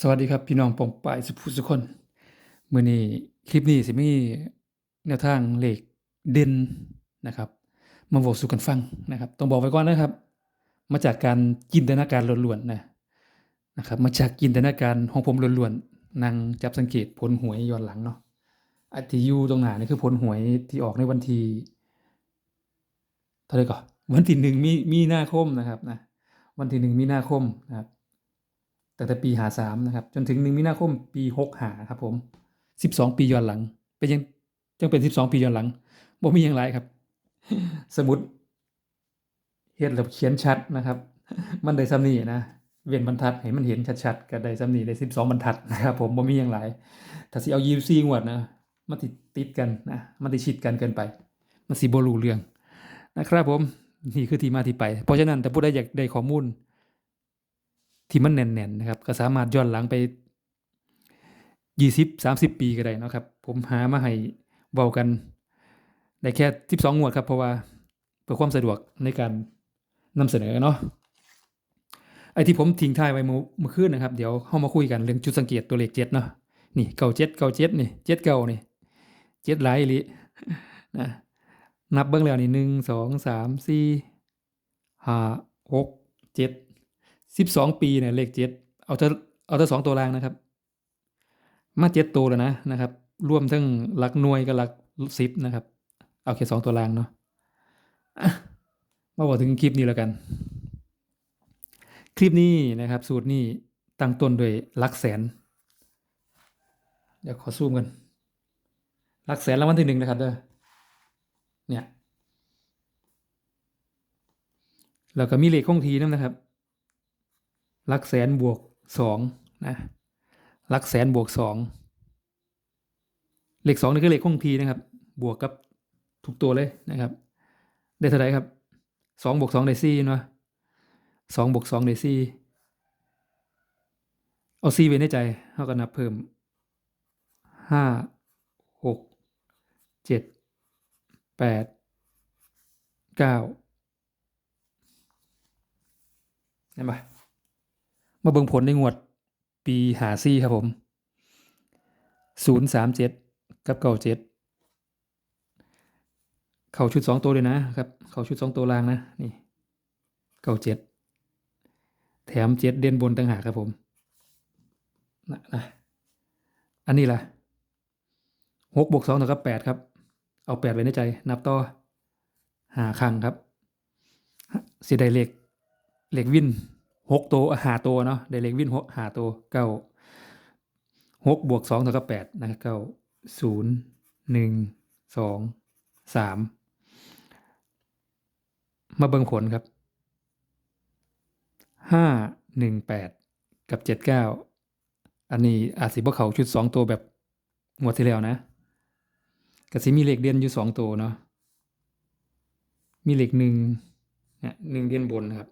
สวัสดีครับพี่น้องปองปายสุภูสุคนมื้อนี้คลิปนี้สิมีแนวทางเลขเด่นนะครับมาเว้าสู่กันฟังนะครับ ต้องบอกไว้ก่อนนะครับ มาจากการจินตนาการล้วนๆนะนะครับ มาจากจินตนาการของผมล้วนๆนั่งจับสังเกตผลหวยย้อนหลังเนาะอันที่อยู่ตรงหนานี่คือผลหวยที่ออกในวันที่เท่าไรก่อนวันที่1มีมีนาคมนะครับนะวันที่1มีนาคมนะครับ ตั้งแต่ปี53นะครับ จนถึง1มีนาคมปี65ครับผม12ปีย้อนหลัง เป็นยังจังเป็น12ปีย้อนหลังบ่มีหยังหลายครับ สมุดเฮ็ดแล้วเขียนชัดนะครับ มันได้ส่ำนีนะเว้นบรรทัดให้มันเห็นชัดๆก็ได้ส่ำนี้ได้12บรรทัดนะครับผมบ่มีหยังหลายถ้าสิเอา24งวดนะมันสิติดกันนะมันสิดชิดกันเกินไป มันสิบ่รู้เรื่องนะครับผมนี่คือที่มาที่ไป เพราะฉะนั้นถ้าผู้ใดอยากได้ข้อมูล ที่มันแน่นๆนะครับ ก็สามารถย้อนหลังไป20 30ปีก็ได้นะครับ ผมหามาให้เว้ากันได้แค่12งวดครับ เพราะว่าเพื่อความสะดวกในการนำเสนอเนาะไอ้ที่ผมทิ้งท้ายไว้เมื่อเมื่อคืนนะครับ เดี๋ยวเฮามาคุยกันเรื่องจุดสังเกตตัวเลข7เนาะนี่97 97นี่79นี่7หลายลีนะนับเบิ่งแล้วนี่1 2 3 4 5 6 7 12ปีเนี่ยเลข7เอาแต่เอาแต่2ตัวล่างนะครับ มา7ตัวแล้วนะนะครับ รวมทั้งหลักหน่วยกับหลัก10นะครับ เอาแค่2ตัวล่างเนาะมาบอกถึงคลิปนี้แล้วกัน คลิปนี้นะครับ สูตรนี้ตั้งต้นด้วยหลักแสนเดี๋ยวขอซูมกันหลักแสนรางวัลที่หนึ่งนะครับเด้อเนี่ยแล้วก็มีเลขคงทีนำนะครับ หลักแสนบวกสองนะหลักแสนบวกสองเลขสองนี่คือเลขคงทีนะครับ บวกกับทุกตัวเลยนะครับ ได้เท่าไหร่ครับสองบวกสองได้สี่เนาะสองบวกสองได้สี่เอาสี่ไว้ในใจเท่ากับนับเพิ่มห้าหกเจ็ดแปดเก้าเห็นปะ มาเบิ่งผลในงวดปีหาซี่ครับผมศูนย์สามเจ็ดกับเก้าเจ็ดเข้าชุดสองตัวเลยนะครับ เข้าชุดสองตัวล่างนะนี่เก้าเจ็ดแถมเจ็ดเด่นบนต่างหากครับผมนะนะอันนี้ล่ะหกบวกสองเท่ากับแปดครับ เอาแปดไว้ในใจ นับต่อหาครั้งครับสิได้เลขเลขวิน หกตัวหาตัวเนาะได้เลขวินหกหาตัวเก้าหกบวกสองเท่ากับแปดนะครับเก้าศูนย์หนึ่งสองสามมาเบิ่งผลครับห้าหนึ่งแปดกับเจ็ดเก้าอันนี้อาจสิบ่เขาชุดสองตัวแบบงวดที่แล้วนะก็สิมีเลขเด่นอยู่สองตัวเนาะมีเลขหนึ่งเนี่ยหนึ่งเด่นบนครับ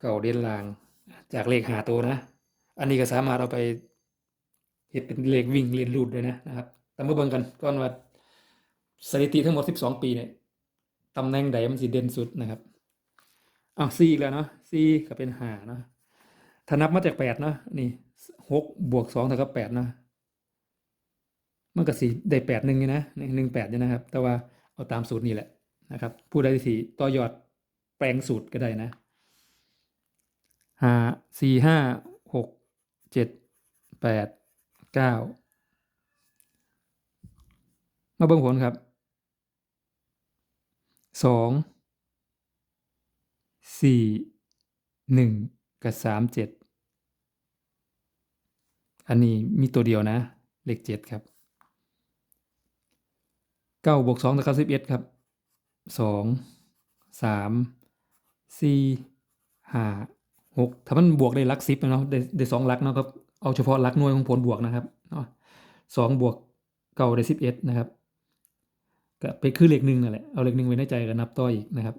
เก่าเด่นลาง จากเลขหาตัวนะ อันนี้ก็สามารถเอาไปเฮ็ดเป็นเลขวิ่งเรียนรูดด้วยนะนะครับแต่มาเบิ่งกันก่อนว่าสถิติทั้งหมด 12 ปีเนี่ยตำแหน่งใดมันสิเด่นสุดนะครับอ้าว4อีกแล้วเนาะ4ก็เป็น5เนาะถ้านับมาจาก8เนาะนี่6บวก2เท่ากับ8เนาะมันก็สิได้8 1นี่นะ1 8นี่นะครับ แต่ว่าเอาตามสูตรนี่แหละนะครับ ผู้ใดสิต่อยอดแปลงสูตรก็ได้นะ ห้าสี่ห้าหกเจ็ดแปดเก้ามาเบิ่งผลครับสองสี่หนึ่งกับสามเจ็ดอันนี้มีตัวเดียวนะ เลขเจ็ดครับเก้าบวกสองเท่ากับสิบเอ็ดครับสองสามสี่ห้า หกถ้ามันบวกได้ลักสิบเนาะได้ได้สองลักเนาะครับเอาเฉพาะลักหน่วยของผลบวกนะครับเนาะสองบวกเก้าได้สิบเอ็ดนะครับก็ไปคือเลขหนึ่งนั่นแหละเอาเลขหนึ่งไว้ในใจก็นับต่ออีกนะครับ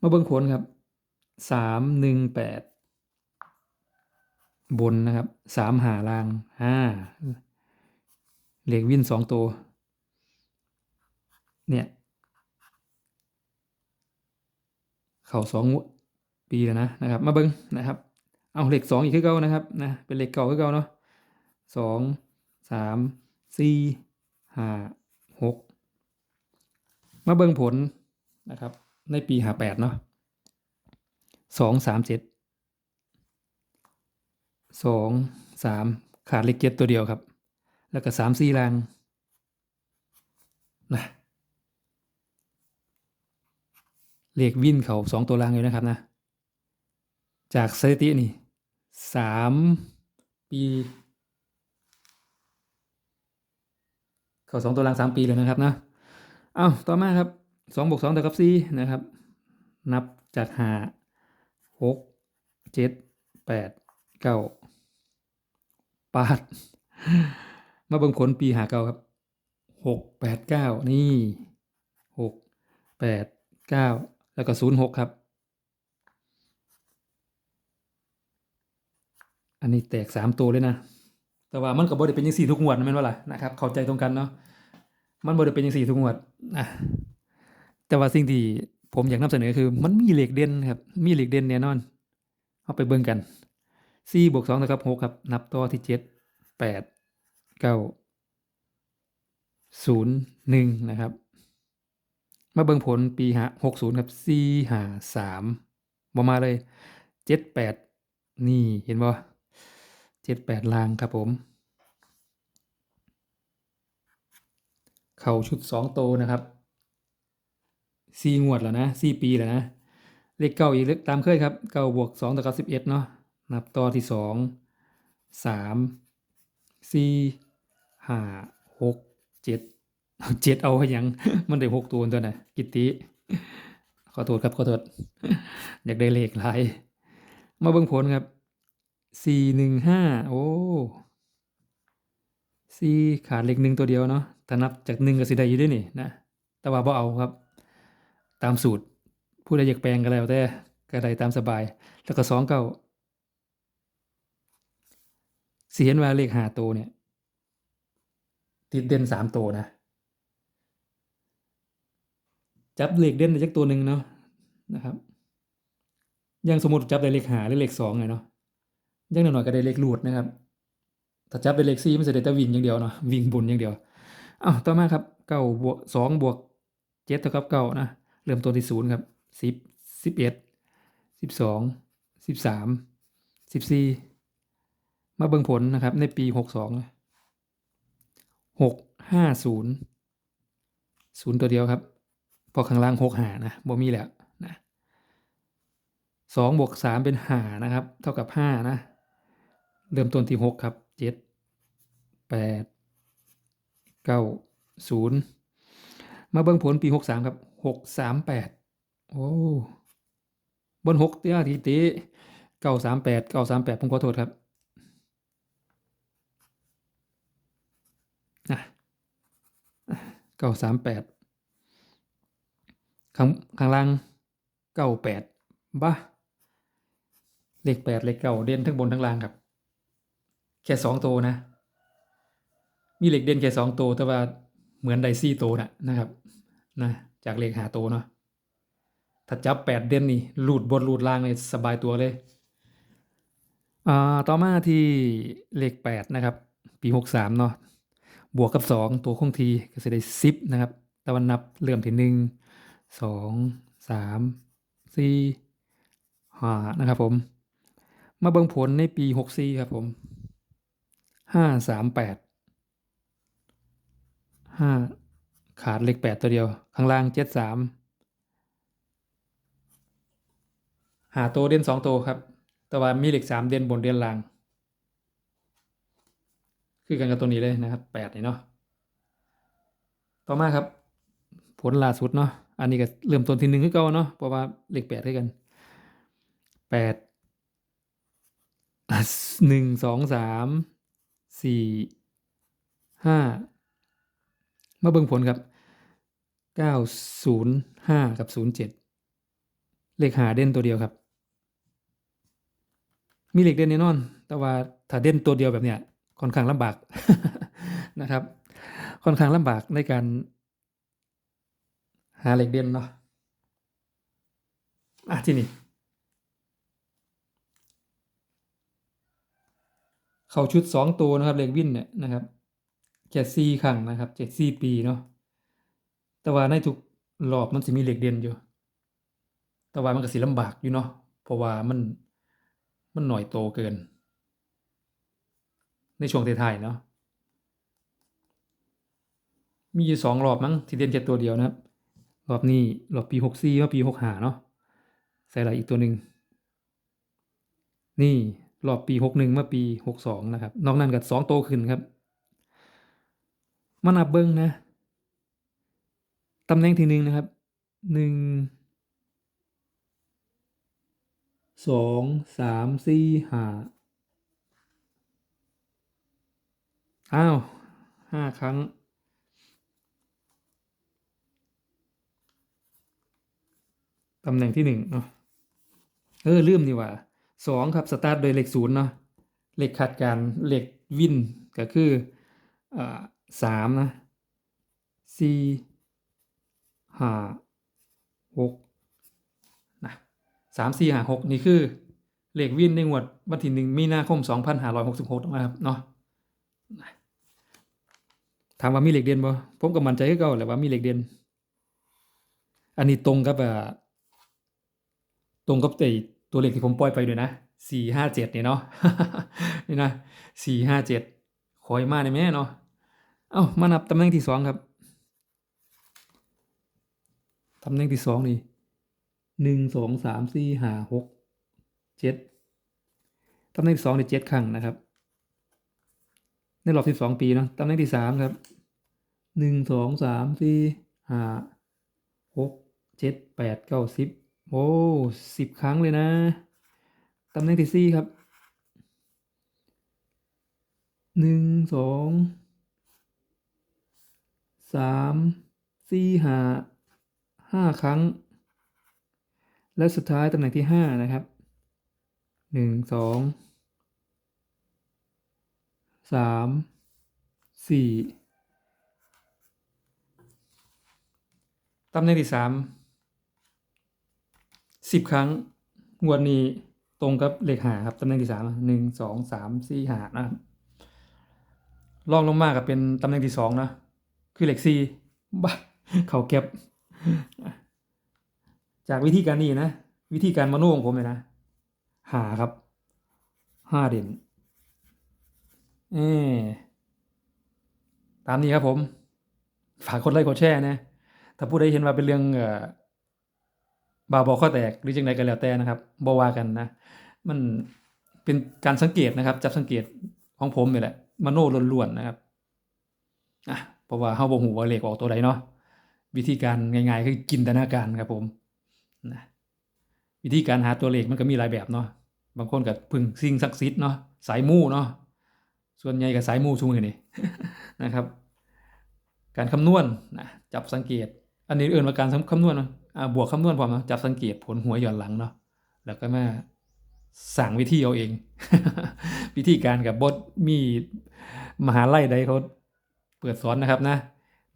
มาเบิ่งผลครับสามหนึ่งแปดบนนะครับสามหาลางห้าเลขวินสองตัว เนี่ย เข้าสองปีแล้วนะนะครับ มาเบิ้งนะครับ เอาเหลขสองอีกคือเก่านะครับนะเป็นเหลขเก่าคือเก่าเนาะสองสามสี่ห้าหกมาเบิ่งผลนะครับ ในปีห้าแปดเนาะสองสามเจ็ดสองสามขาดเลขเจ็ดตัวเดียวครับ แล้วก็สามสี่ลางนะ เลขวินเขาสองตัวล่างเลยนะครับนะ จากสถิตินี่สามปีเขาสองตัวรางสามปีเลยนะครับนะ เอาต่อมาครับสองบวกสองเท่ากับสี่นะครับ นับจากหาหกเจ็ดแปดเก้าปาด มาเบิ่งผลปีหาเก้าครับหกแปดเก้านี่หกแปดเก้า แล้วก็ศูนย์หกครับ อันนี้แตกสามตัวเลยนะ แต่ว่ามันก็บ่ได้เป็นยังสี่ทุกงวดนะแม่นว่าล่ะนะครับ เข้าใจตรงกันเนาะ มันบ่ได้เป็นยังสี่ทุกงวดอะแต่ว่าสิ่งที่ผมอยากนำเสนอคือ มันมีเหล็กเด่นครับ มีเหล็กเด่นแน่นอน เอาไปเบิ่งกัน4บวก2เท่ากับ6ครับ นับต่อที่7 8 9 0 1นะครับ มาเบิ่งผลปีหา60ครับ4 5 3บ่มาเลย7 8นี่เห็นบ่7 8ลางครับผม เข่าชุดสองโตนะครับสี่งวดแล้วนะสี่ปีแล้วนะ เลขเก้าอีกเลขตามเคยครับเก้าบวกสองเท่ากับสิบเอ็ดเนาะนับต่อที่สองสามสี่ห้าหกเจ็ด เจ็ดเอาให้ยังมันได้หกตัวตัวน่ะกิตติขอโทษครับขอโทษอยากได้เลขหลายมาเบิ่งผลครับสี่หนึ่งห้าโอ้สี่ขาดเลขหนึ่งตัวเดียวเนาะถ้านับจากหนึ่งก็สิได้อยู่ด้วยนี่นะแต่ว่าบ่เอาครับ ตามสูตร ผู้ใดอยากแปลงก็แล้วแต่ก็ได้ตามสบาย แล้วก็สองเก้าสิเห็นว่าเลขหาตัวเนี่ย ติดเด่นสามตัวนะ จับเหลขเด่นได้จักตัวหนึ่งเนาะนะครับอยังสมมติจับได้เลขหาหรือเลขสองไงเนาะยังหน่อยๆก็ได้เลขรูดนะครับถ้าจับเป็นเลขสี่มันจะได้แต่วิ่งอย่างเดียวเนาะวิ่งบนอย่างเดียวอ้าวต่อมาครับเก้าบวกสองบวกเจ็ดเท่ากับเก้านะเริ่มต้นที่ศูนย์ครับสิบสิบเอ็ดสิบสองสิบสามสิบสี่มาเบิ่งผลนะครับ ในปีหกสองหกห้าศูนย์ศูนย์ตัวเดียวครับ พอข้างล่างหกหานะบ่มีแล้วนะสองบวกสามเป็นหานะครับ เท่ากับห้านะ เริ่มต้นที่หกครับเจ็ดแปดเก้าศูนย์มาเบิ่งผลปีหกสามครับหกสามแปดโอ้บนหกเตี้ยทีตีเก้าสามแปดเก้าสามแปดผมขอโทษครับนะเก้าสามแปด ข้างข้างล่างเก้าแปดบ้าเลขแปดเลขเก้าเด่นทั้งบนทั้งล่างครับ แค่สองตัวนะ มีเหล็กเด่นแค่สองตัวแต่ว่าเหมือนไดซี่โตนะนะครับนะจากเลขหาโตเนาะถ้าจับแปดเด่นนี่หลุดบนหลุดล่างเลยสบายตัวเลยอ่าต่อมาที่เลขแปดนะครับ ปีหกสามเนาะบวกกับสองตัวคงทีก็จะได้สิบนะครับตะวันนับเริ่มที่หนึ่ง สองสามสี่ห้านะครับผม มาเบิ่งผลในปีหกสี่ครับผมห้าสามแปดห้าขาดเลขแปดตัวเดียว ข้างล่างเจ็ดสามหาตัวเด่นสองตัวครับ แต่ว่ามีเลขสามเด่นบนเด่นล่าง คือกันกับตัวนี้เลยนะครับแปดนี่เนาะ ต่อมาครับ ผลล่าสุดเนาะ อันนี้ก็เริ่มต้นที่หนึ่งคือเก่าเนาะเพราะว่าเลขแปดด้วยกันแปดหนึ่งสองสามสี่ห้ามาเบิ่งผลครับเก้าศูนย์ห้ากับศูนย์เจ็ดเลขหาเด่นตัวเดียวครับ มีเลขเด่นแน่นอน แต่ว่าถ้าเด่นตัวเดียวแบบเนี้ยค่อนข้างลำบากนะครับ ค่อนข้างลำบากในการ หาเลขเด่นเนาะอะที่นี่ เขาชุดสองตัวนะครับเหลขวินเนี่ยนะครับแค่สี่ครั้งนะครับเจ็ดสี่ปีเนาะแต่ว่าในทุกรอบมันสิมีเหลขเด่นอยู่ แต่ว่ามันก็สิลำบากอยู่เนาะเพราะว่ามันมันหน่อยโตเกิน ในช่วงท้ายเนาะมีอยู่สองรอบมั้งที่เด่นแค่ตัวเดียวนะครับ รอบนี้รอบปีหกสี่มาปีหกห้าเนาะใส่อะไรอีกตัวหนึ่งนี่รอบปีหกหนึ่งเมาปีหกสองนะครับ นอกนั้นก็สองโตขึ้นครับมานับเบิ้งนะตำแหน่งที่หนึ่งนะครับหนึ่งสองสามสี่ห้าอ้าวห้าครั้ง ตำแหน่งที่หนึ่งเนาะเออลืมนี่ว่าสองครับสตาร์ทโดยเลขศูนย์เนาะเลขขัดการเลขวินก็คืออ่าสามนะสี่ห้าหกนะสามสี่ห้าหกนี่คือเลขวินในงวดวันที่หนึ่งมีนาคมสองพันห้าร้อยหกสิบหกนะครับเนาะถามว่ามีเหลขเด่นบ่ผมก็มั่นใจคือเก่าแหละว่ามีเหลขเด่นอันนี้ตรงกับอ่า ตรงกับตัวเลขที่ผมปล่อยไปด้วยนะสี่ห้าเจ็ดเนี่ยเนาะนี่นะสี่ห้าเจ็ดขอยมาในแม่เนาะเอ้ามานับตำแหน่งที่สองครับตำแหน่งที่สองนี่หนึ่งสองสามสี่ห้าหกเจ็ดตำแหน่งที่สองนี่เจ็ดครั้งนะครับ ในรอบสิบสองปีเนาะตำแหน่งที่สามครับหนึ่งสองสามสี่ห้าหกเจ็ดแปดเก้าสิบ โอ้สิบครั้งเลยนะ ตำแหน่งที่สี่ครับหนึ่งสองสามสี่ห้าห้าครั้ง และสุดท้ายตำแหน่งที่ห้านะครับหนึ่งสองสามสี่ตำแหน่งที่สาม สิบครั้งงวดนี้ตรงกับเลขหาครับตำแหน่งที่สามหนึ่งสองสามสี่หานะครับลองลงมากับเป็นตำแหน่งที่สองนะ คือเลขสี่บ้าเขาเก็บ จากวิธีการนี้นะ วิธีการมโนของผมเลยนะ หาครับห้าเด่นเออตามนี้ครับผม ฝากกดไลค์กดแชร์นะ ถ้าผู้ใดเห็นว่าเป็นเรื่องเอ่อ บาบอข้อแตกหรือจังใดก็แล้วแต่นะครับบว่ากันนะ มันเป็นการสังเกตนะครับ จับสังเกตของผมนี่แหละมโนล้วนๆนะครับอะเพราะว่าเฮาบ่ฮู้ว่าเลขออกตัวใดเนาะวิธีการง่ายๆคือจินตนาการครับผมนะวิธีการหาตัวเลขมันก็มีหลายแบบเนาะบางคนก็พึ่งสิ่งศักดิ์สิทธิ์เนาะสายมูเนาะส่วนใหญ่ก็สายมูซุมื้อนี่นะครับ การคำนวณนะจับสังเกต อันนี้เอื่นว่าการคำนวณเนาะ บวกคำนวณพร้อมเนาะจับสังเกตผลหัวย้อนหลังเนาะแล้วก็มาสั่งวิธีเอาเอง วิธีการกับบทมีมหาไล่ใดเขาเปิดสอนนะครับนะ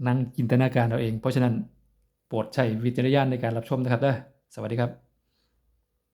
นั่งจินตนาการเอาเอง เพราะฉะนั้นโปรดใช้วิจารณญาณในการรับชมนะครับเด้อสวัสดีครับ